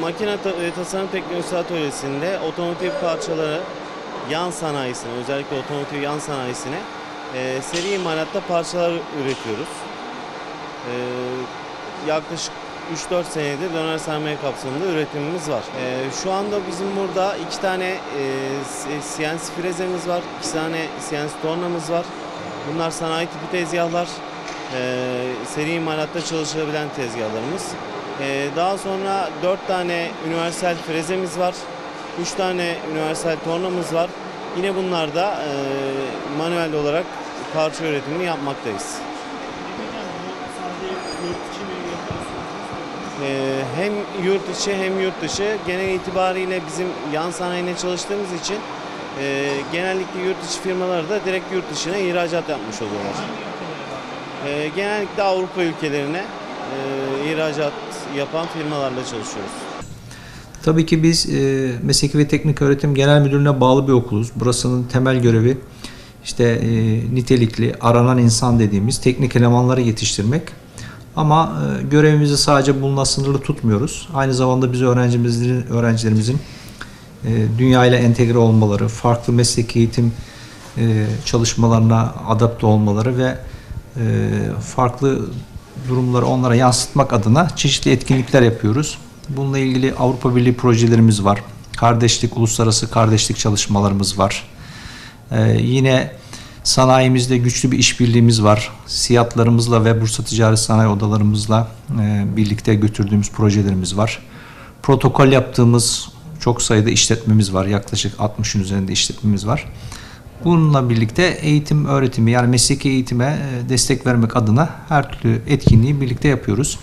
Makine ve tasarım teknolojisi atölyesinde otomotiv parçaları yan sanayisine, özellikle otomotiv yan sanayisine e, seri imalatta parçalar üretiyoruz. Ee, yaklaşık 3-4 senedir döner sermaye kapsamında üretimimiz var. Ee, şu anda bizim burada iki tane e, CNC frezemiz var, iki tane CNC tornamız var. Bunlar sanayi tipi tezgahlar, Ee, seri imalatta çalışabilen tezgahlarımız. Ee, daha sonra 4 tane universal frezemiz var, 3 tane universal tornamız var. Yine bunlarda e, manuel olarak parça üretimini yapmaktayız. Ee, hem yurt içi hem yurt dışı genel itibariyle bizim yan sanayine çalıştığımız için e, genellikle yurt içi firmaları da direkt yurt dışına ihracat yapmış oluyorlar. Ee, genellikle Avrupa ülkelerine e, ihracat yapan firmalarla çalışıyoruz. Tabii ki biz e, Mesleki ve Teknik Öğretim Genel Müdürlüğü'ne bağlı bir okuluz. Burasının temel görevi işte e, nitelikli, aranan insan dediğimiz teknik elemanları yetiştirmek. Ama e, görevimizi sadece bununla sınırlı tutmuyoruz. Aynı zamanda biz öğrencimizin, öğrencilerimizin e, dünya ile entegre olmaları, farklı mesleki eğitim e, çalışmalarına adapte olmaları ve e, farklı durumları onlara yansıtmak adına çeşitli etkinlikler yapıyoruz. Bununla ilgili Avrupa Birliği projelerimiz var. Kardeşlik, uluslararası kardeşlik çalışmalarımız var. Ee, yine sanayimizde güçlü bir işbirliğimiz var. SİAD'larımızla ve Bursa Ticaret Sanayi Odalarımızla e, birlikte götürdüğümüz projelerimiz var. Protokol yaptığımız çok sayıda işletmemiz var. Yaklaşık 60'ın üzerinde işletmemiz var. Bununla birlikte eğitim öğretimi yani mesleki eğitime e, destek vermek adına her türlü etkinliği birlikte yapıyoruz.